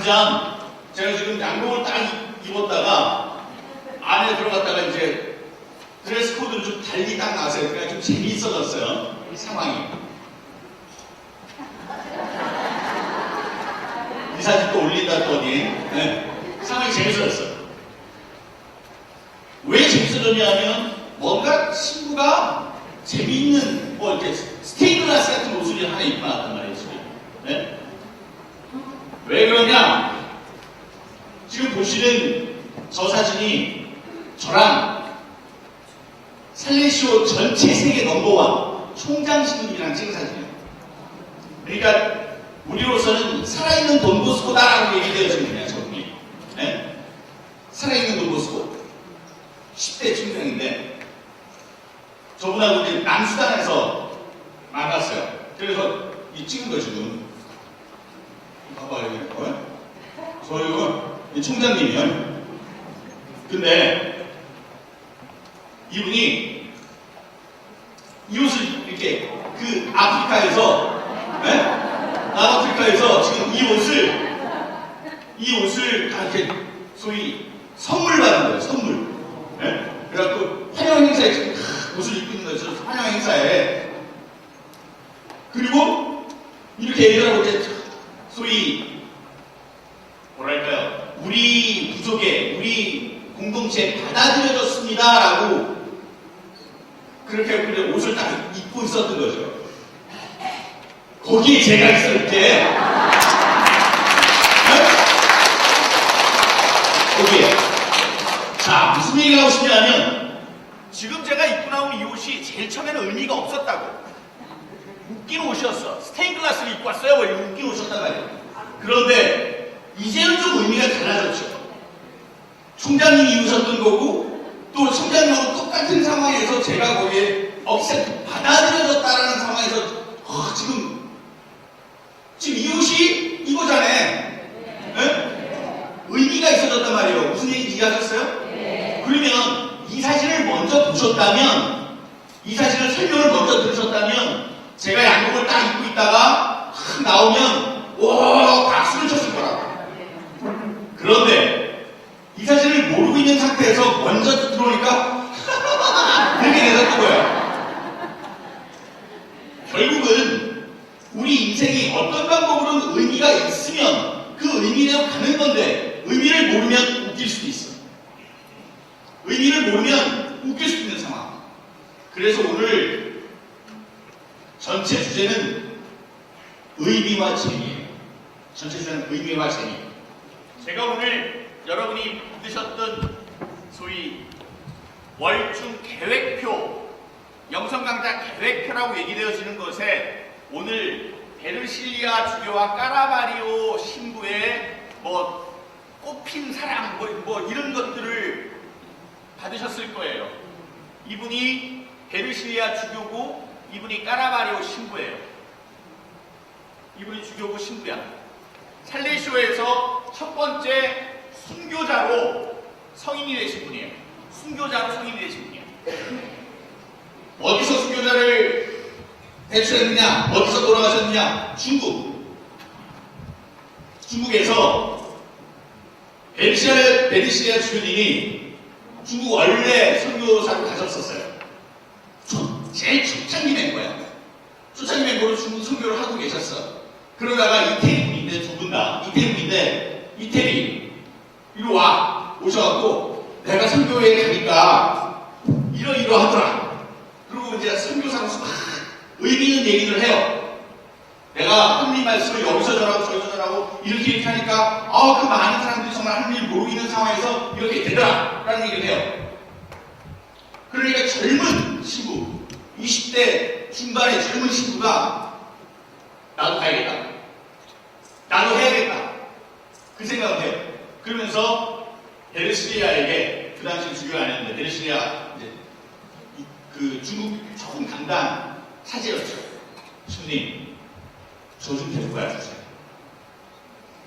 당장 제가 지금 양복을 딱 입- 입었다가 안에 들어갔다가 이제 드레스 코드를 좀 달리 딱 나왔어요. 그러니까 좀 재미있어졌어요. 이 상황이. 이 사진 또 올린다 또 어디. 네. 상황이 재밌어졌어요. 왜 재밌어졌냐 하면 뭔가 친구가 재미있는 뭐 이렇게 스테이크 클래스 같은 옷을 하나 입고 나왔단 말이에요. 네? 왜 그러냐? 지금 보시는 저 사진이 저랑 살레시오 전체 세계 넘버원 총장 신분이랑 찍은 사진이에요. 그러니까 우리로서는 살아있는 돈보스코다라고 얘기되어지는 거예요, 저분이. 예? 살아있는 돈보스코. 10대 총장인데 저분하고 이제 남수단에서 만났어요. 그래서 이 찍은 거 지금 봐봐요, 이거. 어? 저 이거 이 총장님이요. 근데 이분이 이 옷을 이렇게 그 아프리카에서 예? 남아프리카에서 지금 이 옷을 이 옷을 다 이렇게 소위 선물 받은 거예요, 선물. 예? 그래갖고 환영 행사에 지금 크, 옷을 입고 있는 거죠, 환영 행사에. 그리고 이렇게 얘기하고 이제 소위 뭐랄까요, 우리 부족에 우리 공동체에 받아들여졌습니다라고 그렇게 하고 이제 옷을 딱 입고 있었던 거죠. 거기에 제가 있을 때 네? 거기에. 자 무슨 얘기가 하고 싶냐면 지금 제가 입고 나온 이 옷이 제일 처음에는 의미가 없었다고. 웃긴 옷이었어. 스테인 글라스를 입고 왔어요? 뭐 이런 웃긴 옷이었단 말이에요? 그런데 이제는 좀 의미가 달라졌죠. 총장님이 입으셨던 거고 또 총장님하고 똑같은 상황에서 제가 거기에 억셉 받아들여졌다라는 상황에서 어, 지금 지금 이 옷이 이거잖아. 예? 의미가 있어졌단 말이에요. 무슨 얘기인지 이해하셨어요? 그러면 이 사진을 먼저 보셨다면 이 사진을 설명을 먼저 들으셨다면 제가 양복을 딱 입고 있다가 확 나오면 오 박수를 쳤을 거라고. 그런데 이 사실을 모르고 있는 상태에서 먼저 들어오니까 이렇게 되었던 거예요. 결국은 인생이 어떤 방법으로는 의미가 있으면 그 의미대로 가는 건데 의미를 모르면 웃길 수도 있어. 의미를 모르면 웃길 수도 있는 상황. 그래서 오늘 전체 주제는 의미와 재미예요. 전체 주제는 의미와 재미. 제가 오늘 여러분이 받으셨던 소위 월중 계획표, 영성 강좌 계획표라고 얘기되어지는 것에 오늘 베르실리아 주교와 까라바리오 신부의 뭐 꽃핀 사랑 뭐, 뭐 이런 것들을 받으셨을 거예요. 이분이 베르실리아 주교고 이분이 까라바리오 신부예요. 이분이 주교고 신부야. 살레시오에서 첫 번째 순교자로 성인이 되신 분이에요. 순교자로 성인이 되신 분이에요. 어디서 순교자를 배출했느냐? 어디서 돌아가셨느냐? 중국. 중국에서 베르시아, 베르시아 주교님이 중국 원래 선교사로 가셨었어요. 초, 제일 초창기 멤버야. 초창기 멤버로 중국 선교를 하고 계셨어. 그러다가 이태리 분인데 두 분 다 이태리 분인데 이태리 이리 와 오셔갖고 내가 선교회 가니까 이러이러 하더라. 그리고 이제 선교사로서 막 의미 있는 얘기를 해요. 내가 하나님 말씀을 여기서 전하고 저기서 전하고 이렇게 이렇게 하니까 아그 많은 사람들이 정말 하나님을 모르고 있는 상황에서 이렇게 되더라 라는 얘기를 해요. 그러니까 젊은 신부 20대 중반의 젊은 신부가 나도 가야겠다. 나도 해야겠다. 그 생각을 해요. 그러면서 베르시리아에게 그 당시 주교가 아니었는데 베르시리아 그 중국 조금 강단 차지였죠. 신님, 저 좀 데리고 가주세요.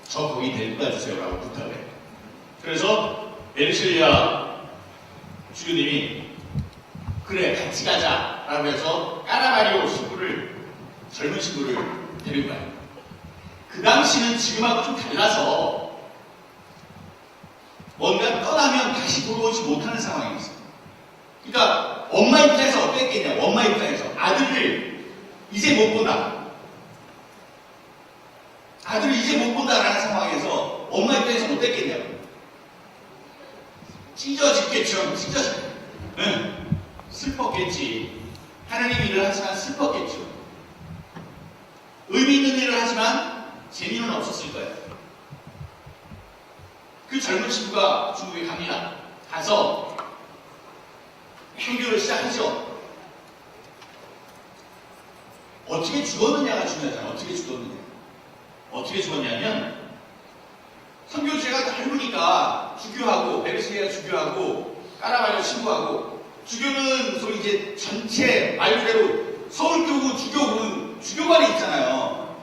저 거기 데리고 가주세요 라고 부탁을 해요. 그래서 베르시리아 주교님이 그래 같이 가자 라고 해서 까라바리오 신부를 젊은 신부를 데리고 가요. 그 당시는 지금하고 좀 달라서 뭔가 떠나면 다시 돌아오지 못하는 상황이었어요. 그러니까 엄마 입장에서 어땠겠냐? 엄마 입장에서 아들을 이제 못 본다. 아들을 이제 못 본다라는 상황에서 엄마 입장에서 어땠겠냐고. 찢어졌겠죠. 찢어져. 응. 슬펐겠지. 하나님 일을 하지만 슬펐겠죠. 의미 있는 일을 하지만 재미는 없었을 거예요. 그 젊은 친구가 중국에 갑니다. 가서 행교를 시작하죠. 어떻게 죽었느냐가 중요하잖아. 어떻게 죽었느냐. 어떻게 죽었냐면 선교제가 넓으니까 주교하고 베르시아가 주교하고 까라바를 신고하고 주교는 소위 이제 전체 말 그대로 서울교구 주교군 주교관이 있잖아요.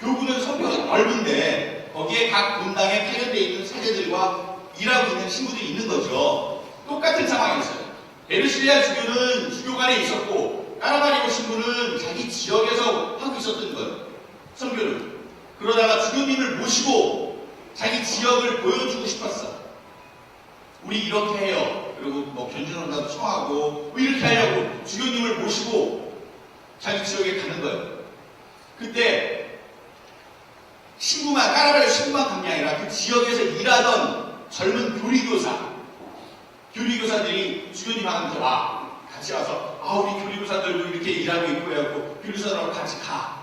교구는 선교가 넓은데 거기에 각 분당에 파견되어 있는 사제들과 일하고 있는 친구들이 있는 거죠. 똑같은 상황이었어요. 베르시아 주교는 주교관에 있었고 까라바리오 신부는 자기 지역에서 하고 있었던 거예요. 선교를. 그러다가 주교님을 모시고 자기 지역을 보여주고 싶었어. 우리 이렇게 해요. 그리고 뭐 견주는다도 청하고 뭐 이렇게 하려고 주교님을 모시고 자기 지역에 가는 거예요. 그때 신부만 까라바리오 신부만 간 게 아니라 그 지역에서 일하던 젊은 교리교사 교리교사들이 주교님 하는데 와 같이 와서 아 우리 교리교사들도 이렇게 일하고 있고 해갖고 교리교사들하고 같이 가.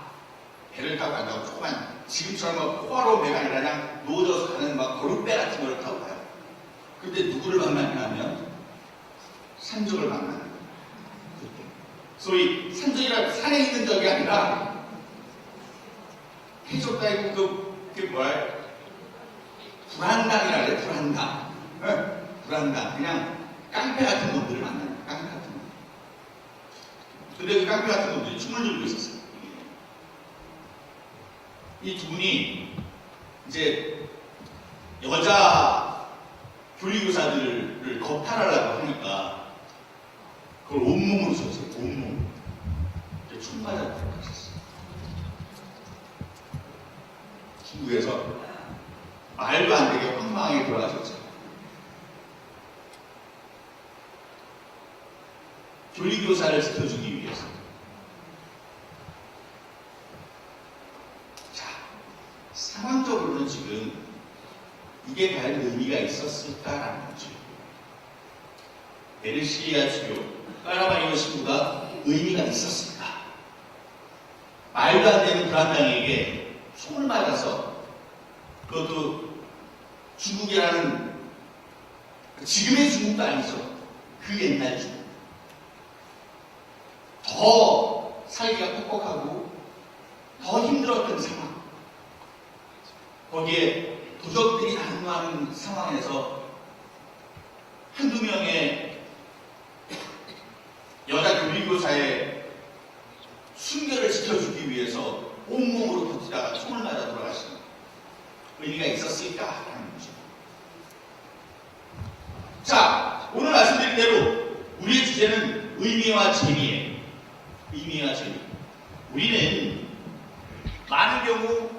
배를 타고 간다고 조그만 지금처럼 막 포화로 배가 아니라 그냥 노져서 가는 막 거룩배 같은 걸 타고 가요. 근데 누구를 만나냐면 산적을 만나는. 소위 산적이라 산에 있는 적이 아니라 해적 따위고 그, 그게 뭐야? 불안당이라 그래 불안당 응? 불안당 그냥 깡패 같은 놈들을 놈 근데 그 깡패 같은 놈들이 춤을 들고 있었어요. 이 두 분이 이제 여자 교리교사들을 겁탈하려고 하니까 그걸 온몸으로 쳤어요. 온몸. 이제 춤 맞아 돌아가셨어요. 중국에서 말도 안 되게 황망하게 돌아가셨죠. 교리교사를 지켜주기 위해서. 자, 상황적으로는 지금 이게 과연 의미가 있었을까라는 거죠. 베르시리아 주교, 까라바이오 신부가 의미가 있었을까? 말도 안 되는 불안당에게 총을 맞아서 그것도 중국이라는 지금의 중국도 아니죠. 그 옛날 중국. 더 살기가 퍽퍽하고 더 힘들었던 상황. 거기에 도적들이 난무하는 상황에서 한두 명의 여자 교리교사의 순결을 지켜주기 위해서 온몸으로 버티다가 총을 맞아 돌아가신 의미가 있었을까 하는 거죠. 자, 오늘 말씀드린 대로 우리의 주제는 의미와 재미예요. 재미. 우리는 많은 경우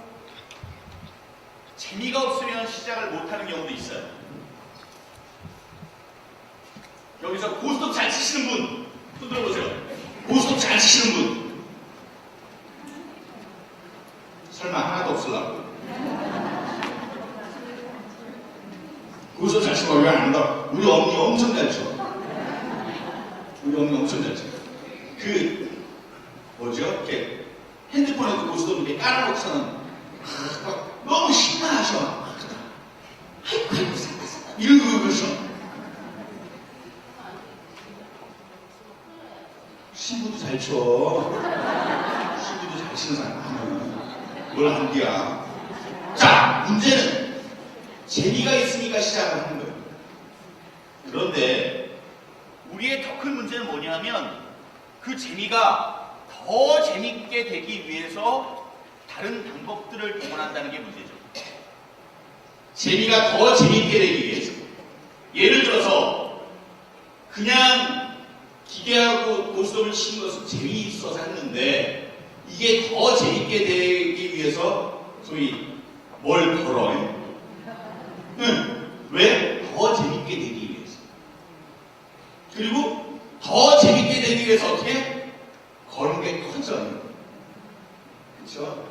재미가 없으면 시작을 못하는 경우도 있어요. 여기서 고스톱 잘 치시는 분, 손 들어보세요. 고스톱 잘 치시는 분. 설마 하나도 없을라고. 고스톱 잘 치고 왜안 한다? 우리 어머니 엄청 잘 쳐. 우리 어머니 엄청 잘 쳐. 그, 뭐죠? 이렇게 핸드폰에도 고스톱 이렇게 깔아놓고서는 아, 막 너무 신나하셔. 아이고, 아이고, 산다, 산다. 이러고 그러셔. 신부도 잘 쳐. 신부도 잘 치는 사람. 뭘 한디야. 자, 문제는 재미가 있으니까 시작을 하는 거예요. 그런데 우리의 더 큰 문제는 뭐냐면 그 재미가 더 재밌게 되기 위해서 다른 방법들을 동원한다는 게 문제죠. 재미가 더 재밌게 되기 위해서. 예를 들어서 그냥 기계하고 고스톱을 치는 것은 재미있어서 했는데 이게 더 재밌게 되기 위해서 소위 뭘 걸어? 응. 왜? 더 재밌게 되기 위해서. 그리고 더 재밌게 되기 위해서 어떻게? 게 커져요. 그렇죠?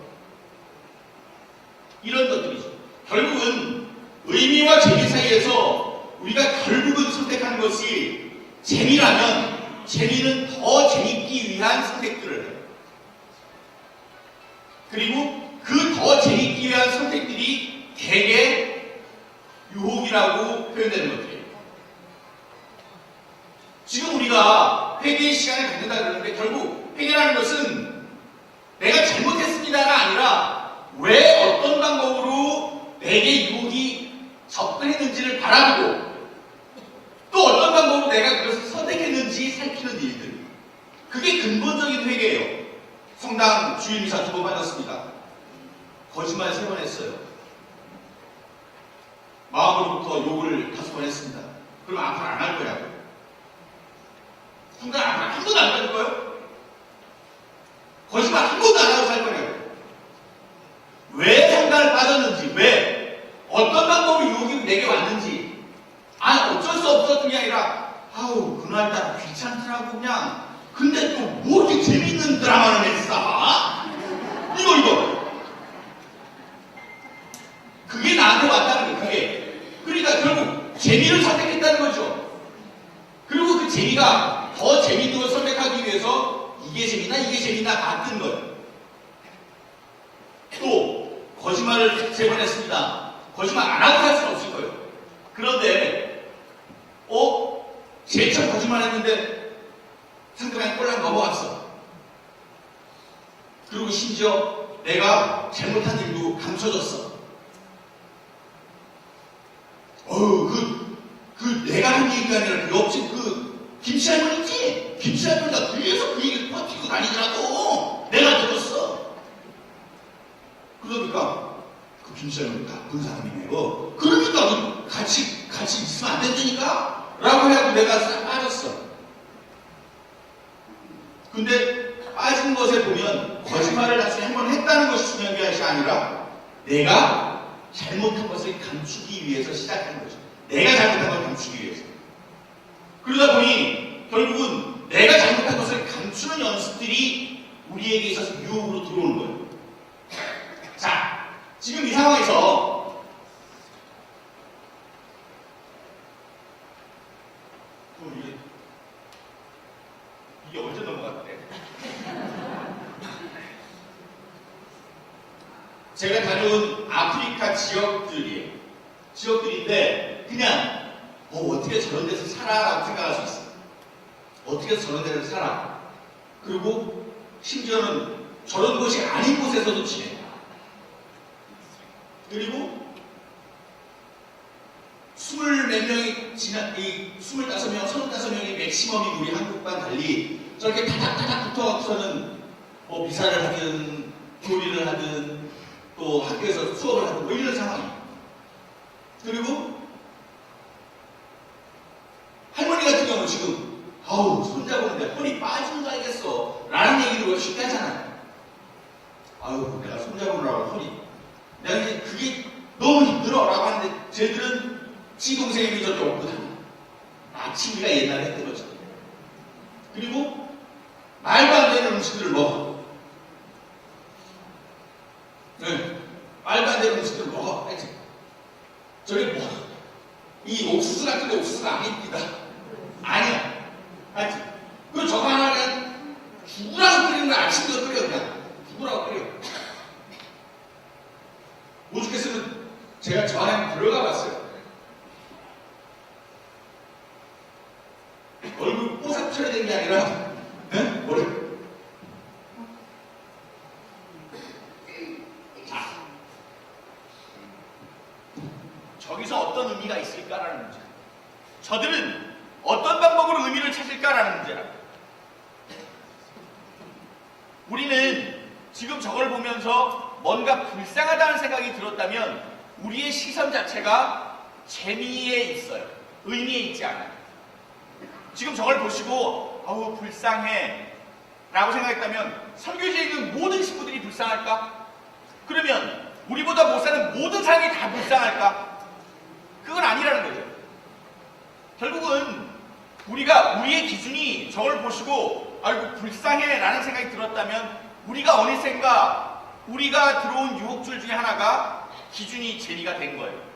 이런 것들이죠. 결국은 의미와 재미 사이에서 우리가 결국은 선택하는 것이 재미라면 재미는 더 재밌기 위한 선택들을 해요. 그리고 그 더 재밌기 위한 선택들이 대개 유혹이라고 표현되는 것들이에요. 지금 우리가 회개의 시간을 갖는다 그러는데 결국 회개라는 것은 내가 잘못했습니다가 아니라 왜 어떤 방법으로 내게 유혹이 접근했는지를 바라보고 또 어떤 방법으로 내가 그것을 선택했는지 살피는 일들. 그게 근본적인 회개예요. 성당 주일 미사 두 번 받았습니다. 거짓말 세 번 했어요. 마음으로부터 욕을 다섯 번 했습니다. 그럼 앞으로 안 할 거야. 성당 앞으로 한 번도 안 받을 거예요? 거짓말 한 번도 안 하고 살 거냐고. 왜 성당을 빠졌는지, 왜, 어떤 방법으로 유혹이 내게 왔는지, 아, 어쩔 수 없었던 게 아니라, 아우, 그날따라 귀찮더라고, 그냥. 근데 또 뭐 이렇게 재밌는 드라마를 했어? 이거, 이거. 그게 나한테 왔다는 거예요, 그게. 그러니까 결국 재미를 선택했다는 거죠. 그리고 그 재미가 더 재밌는 걸 선택하기 위해서 이게 재미나 이게 재미나 같은 거예요. 또 거짓말을 세 번 했습니다. 거짓말 안 하고 살 수는 없을 거예요. 그런데 어? 제일 처음 거짓말 했는데 상대방이 꼴랑 넘어갔어. 그리고 심지어 내가 잘못한 일도 감춰졌어. 어우, 그, 그 내가 한 얘기가 아니라 그 옆집 그 김씨 할머니 있지? 김씨 할머니가 뒤에서 그 얘기를 퍼뜨리고 다니더라고. 내가 들었어. 그러니까 그 김씨 할머니 나쁜 사람이네요. 그러니까 같이, 같이 있으면 안 된다니까? 라고 해갖고 내가 싹 빠졌어. 근데 빠진 것에 보면 거짓말을 나중에 한번 했다는 것이 중요한 게 아니라 내가 잘못한 것을 감추기 위해서 시작한 거죠. 내가 잘못한 걸 감추기 위해서. 그러다 보니 결국은 내가 잘못한 것을 감추는 연습들이 우리에게 있어서 유혹으로 들어오는 거예요. 자, 지금 이 상황에서 또 이게 언제 넘어갔대? 제가 다녀온 아프리카 지역들이에요. 지역들인데 그냥 어, 어떻게 저런 데서 살아라고 생각할 수 있어요. 어떻게 저런 데서 살아? 그리고 심지어는 저런 곳이 아닌 곳에서도 지내. 그리고 스물 몇 명이 지나 이 스물다섯 명, 서른다섯 명이 맥시멈이 우리 한국과 달리 저렇게 타닥타닥 붙어서는 뭐 미사를 하든 교리를 하든 또 학교에서 수업을 하든 뭐 이런 상황이에요. 그리고 할머니 같은 경우는 지금 아우 손잡았는데 허리 빠진 거 알겠어 라는 얘기를 쉽게 하잖아요. 아유 내가 손잡으라고 허리 내가 그게 너무 힘들어 라고 하는데 쟤들은 지 동생이 저렇게 업고 다녀. 마치 우리가 옛날에 했던 거죠. 그리고 말도 안 되는 음식들을 먹어. 네. 말도 안 되는 음식들을 먹어. 알지? 저게 뭐, 이 옥수수 같은 게 옥수수가 아닙니다. 아니야. 알지? 그리고 저거 하나 그냥 죽으라고 끓이는 거 아침부터 끓여, 그냥. 죽으라고 끓여. 오죽했으면 제가 저 안에 들어가 봤어요. 얼굴 뽀삭 되는 게 아니라, 네? 머리. 자, 저기서 어떤 의미가 있을까라는 문제. 저들은 어떤 방법으로 의미를 찾을까라는 문제라. 우리는 지금 저걸 보면서 뭔가 불쌍하다는 생각이 들었다면 우리의 시선 자체가 재미에 있어요. 의미에 있지 않아요. 지금 저걸 보시고 아우 불쌍해 라고 생각했다면 설교지에 있는 모든 식구들이 불쌍할까? 그러면 우리보다 못 사는 모든 사람이 다 불쌍할까? 그건 아니라는 거죠. 결국은 우리가 우리의 기준이 저걸 보시고 아이고 불쌍해 라는 생각이 들었다면 우리가 어느샌가 우리가 들어온 유혹줄 중에 하나가 기준이 재미가 된 거예요.